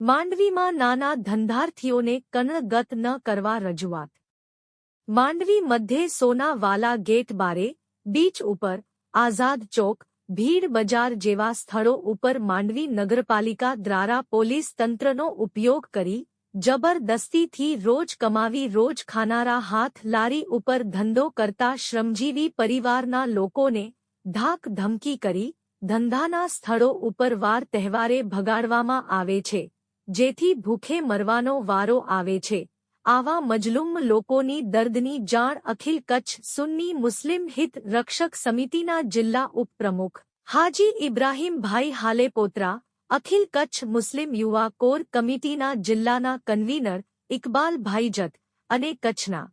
માંડવીમાં નાના ધંધાર્થીઓને કણગત ન કરવા રજૂઆત. માંડવી મધ્યે સોનાવાલા ગેટ બારે, બીચ ઉપર, આઝાદ ચોક, ભીડ બજાર જેવા સ્થળો ઉપર માંડવી નગરપાલિકા દ્વારા પોલીસ તંત્રનો ઉપયોગ કરી જબરદસ્તીથી રોજ કમાવી, રોજ ખાનારા હાથ લારી ઉપર ધંધો કરતા શ્રમજીવી પરિવારના લોકોને ધાક ધમકી કરી, ધંધાના સ્થળો ઉપર વાર તહેવારે ભગાડવામાં આવે છે, જેથી ભૂખે મરવાનો વારો આવે છે. આવા મજલુમ લોકોની દર્દની જાણ અખિલ કચ્છ સુન્ની મુસ્લિમ હિત રક્ષક સમિતિના જિલ્લા ઉપપ્રમુખ હાજી ઇબ્રાહીમભાઈ હાલેપોત્રા અખિલ કચ્છ મુસ્લિમ યુવા કોર કમિટીના જિલ્લાના કન્વીનર ઇકબાલભાઈ જત અને કચ્છના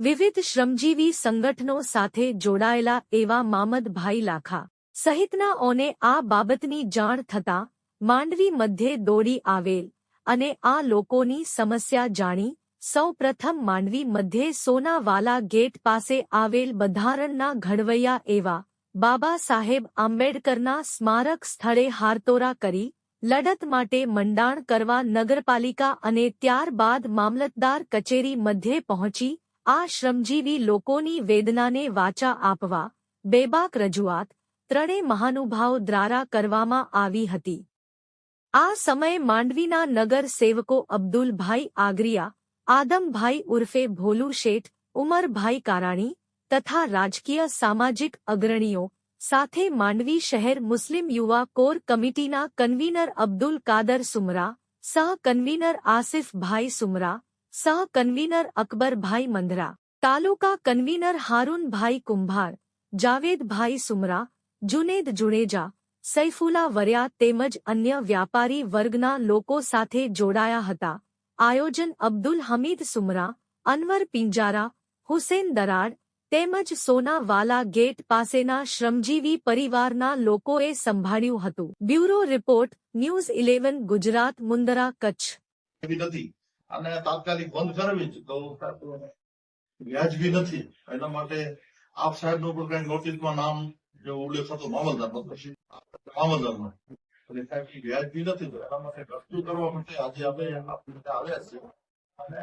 વિવિધ શ્રમજીવી સંગઠનો સાથે જોડાયેલા એવા મામદભાઈ લાખા સહિતનાઓને આ બાબતની જાણ થતાં માંડવી મધ્યે દોડી આવેલ અને આ લોકોની સમસ્યા જાણી સૌપ્રથમ માંડવી મધ્યે સોનાવાલા ગેટ પાસે આવેલ બંધારણના ઘડવૈયા એવા બાબા સાહેબ આંબેડકરના સ્મારક સ્થળે હારતોરા કરી, લડત માટે મંડાણ કરવા નગરપાલિકા અને ત્યારબાદ મામલતદાર કચેરી મધ્યે પહોંચી, આ શ્રમજીવી લોકોની વેદનાને વાચા આપવા, બેબાક રજૂઆત ત્રણે મહાનુભાવ દ્વારા કરવામાં આવી હતી. આ સમયે માંડવીના નગર સેવકો અબ્દુલભાઈ આગરિયા, આદમભાઈ ઉર્ફે ભોલુ શેઠ, ઉમરભાઈ કારાણી તથા રાજકીય સામાજિક અગ્રણીઓ સાથે માંડવી શહેર મુસ્લિમ યુવા કોર કમિટીના કન્વીનર અબ્દુલ કાદર સુમરા સહ કન્વીનર આસિફભાઈ સુમરા સહ કન્વીનર અકબરભાઈ મંધરા તાલુકા કન્વીનર હારૂનભાઈ કુંભાર જાવેદભાઈ સુમરા જુનેદ જુણેજા સૈફુલા વર્યા તેમજ અન્ય વ્યાપારી વર્ગના લોકો સાથે જોડાયા હતા આયોજન અબ્દુલ હમીદ સુમરા અનવર પિંજારા હુસેન દરાડ તેમજ સોનાવાલા ગેટ પાસેના શ્રમજીવી પરિવારના લોકોએ સંભાળ્યું હતું. Bureau report, news eleven, Gujarat, Mundra, Kutch. નથી. અને તાત્કાલિક બંધ કરવી વ્યાજબી નથી. એના માટે આપ સાહેબનું પણ કઈ નોટિસમાં નામ જો ઉલ્લેખ હતો મામલદાર નો મામલદાર નો એટલે વ્યાજબી નથી. એના માટે રજૂ કરવા માટે આજે અમે આવ્યા છીએ.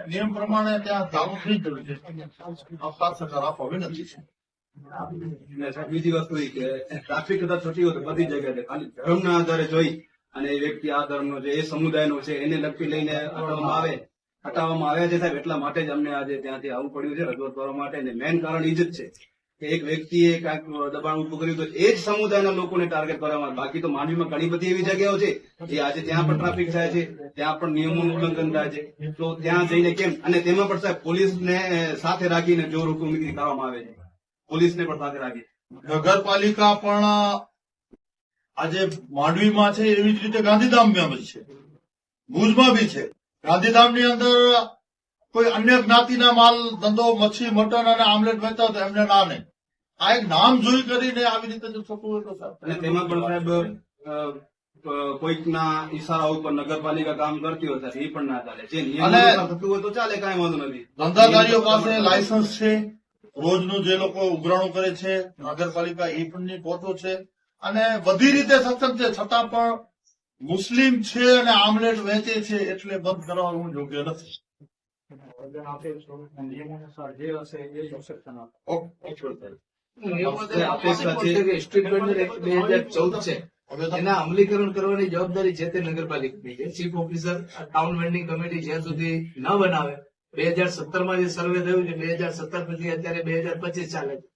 નિયમ પ્રમાણે ત્યાં ચાલુ થઈ ગયું છે. આપ સરકાર આપવા વિનંતી છે બીજી વસ્તુ એ કે ટ્રાફિક કદાચ થતી હોય તો બધી જગ્યાએ ખાલી ધર્મના આધારે જોઈ અને એ વ્યક્તિ આ ધર્મનો છે, એ સમુદાયનો છે, એને લગતી લઈને હટાવવામાં આવે. હટાવવામાં આવ્યા છે સાહેબ, એટલા માટે જ અમને આજે ત્યાંથી આવવું પડ્યું છે, રજૂઆત કરવા માટે. અને મેન કારણ એ જ છે કે એક વ્યક્તિએ કાંઈક દબાણ ઉભું કર્યું તો એ જ સમુદાયના લોકોને ટાર્ગેટ કરવામાં બાકી તો માંડવીમાં ઘણી બધી એવી જગ્યાઓ છે જે આજે ત્યાં પણ ટ્રાફિક થાય છે, ત્યાં પણ નિયમોનું ઉલ્લંઘન થાય છે. તો ત્યાં જઈને કેમ? અને તેમાં પણ સાહેબ પોલીસને સાથે રાખીને જોર હુકુમગીરી કરવામાં આવે છે. પોલીસને પણ સાથે રાખી નગરપાલિકા પણ આજે માંડવીમાં છે એવી જ રીતે ગાંધીધામમાં છે. ભુજમાં બી છે. ગાંધીધામની અંદર કોઈ અન્ય જ્ઞાતિના માલ ધંધો મચ્છી મટન અને આમલેટ વેચતા તો એમને ના નહીં આ એક નામ જોઈ કરીને આવી રીતે જો થતું હોય તો સાહેબ તેમાં પણ સાહેબ કોઈકના ઈશારા ઉપર નગરપાલિકા કામ કરતી હોય એ પણ ના ચાલે. જે થતું હોય તો ચાલે કાંઈ વાંધો નથી. ધંધાદારીઓ પાસે લાયસન્સ છે રોજનું જે લોકો ઉઘરાણું કરે છે નગરપાલિકા એ પણ ની પહોંચો છે. અને બધી રીતે સક્ષમ છે છતાં પણ મુસ્લિમ છે અને આમલેટ વેચે છે એટલે બંધ કરવાનું યોગ્ય નથી. એના અમલીકરણ કરવાની જવાબદારી જે તે નગરપાલિકાની છે. Chief officer town vending committee જ્યાં સુધી ન બનાવે, બે હજાર સત્તરમાં જે સર્વે થયું છે, બે હજાર સત્તર પછી અત્યારે બે હજાર પચીસ ચાલે છે.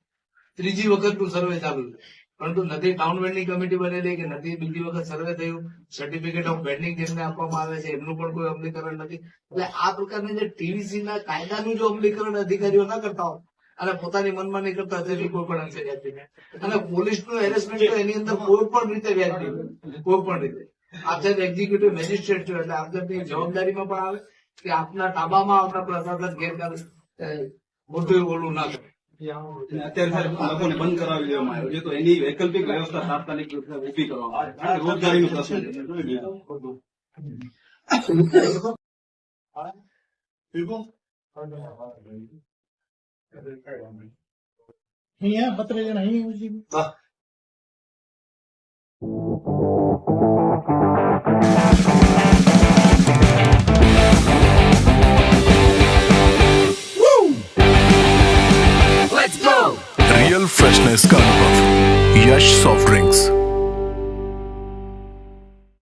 ત્રીજી વખતનું સર્વે ચાલુ છે. પરંતુ નથી ટાઉન વેન્ડિંગ કમિટી બનેલી કે નથી બીજી વખત સર્વે થયું સર્ટિફિકેટ ઓફ વેન્ડિંગ જેમને આપવામાં આવે છે એમનું પણ કોઈ અમલીકરણ નથી. એટલે આ પ્રકારની જે ટીવીસી ના કાયદાનું જો અમલીકરણ અધિકારીઓ ના કરતા હોય અને પોતાની મનમાં નહીં કરતા હશે કોઈ પણ અંશે. અને પોલીસનું હેરેસમેન્ટ તો એની અંદર કોઈ પણ રીતે વ્યાજબી કોઈ પણ રીતે. આપ સાહેબ એક્ઝિક્યુટિવ મેજિસ્ટ્રેટ છો એટલે આપની જવાબદારીમાં પણ આવે કે આપના તાબામાં આપના પ્રશાસન ગેરકાયદે અ, મોટું ઓલું ના કરે. અત્યારે લોકોને બંધ કરાવી દેવામાં આવ્યો છે તો એની વૈકલ્પિક વ્યવસ્થા તાત્કાલિક ઊભી કરવામાં આવે રોજગારી કે રોજગારીનો પ્રશ્ન અહીંયા પત્ર અહીં Freshness Yash Soft Drinks.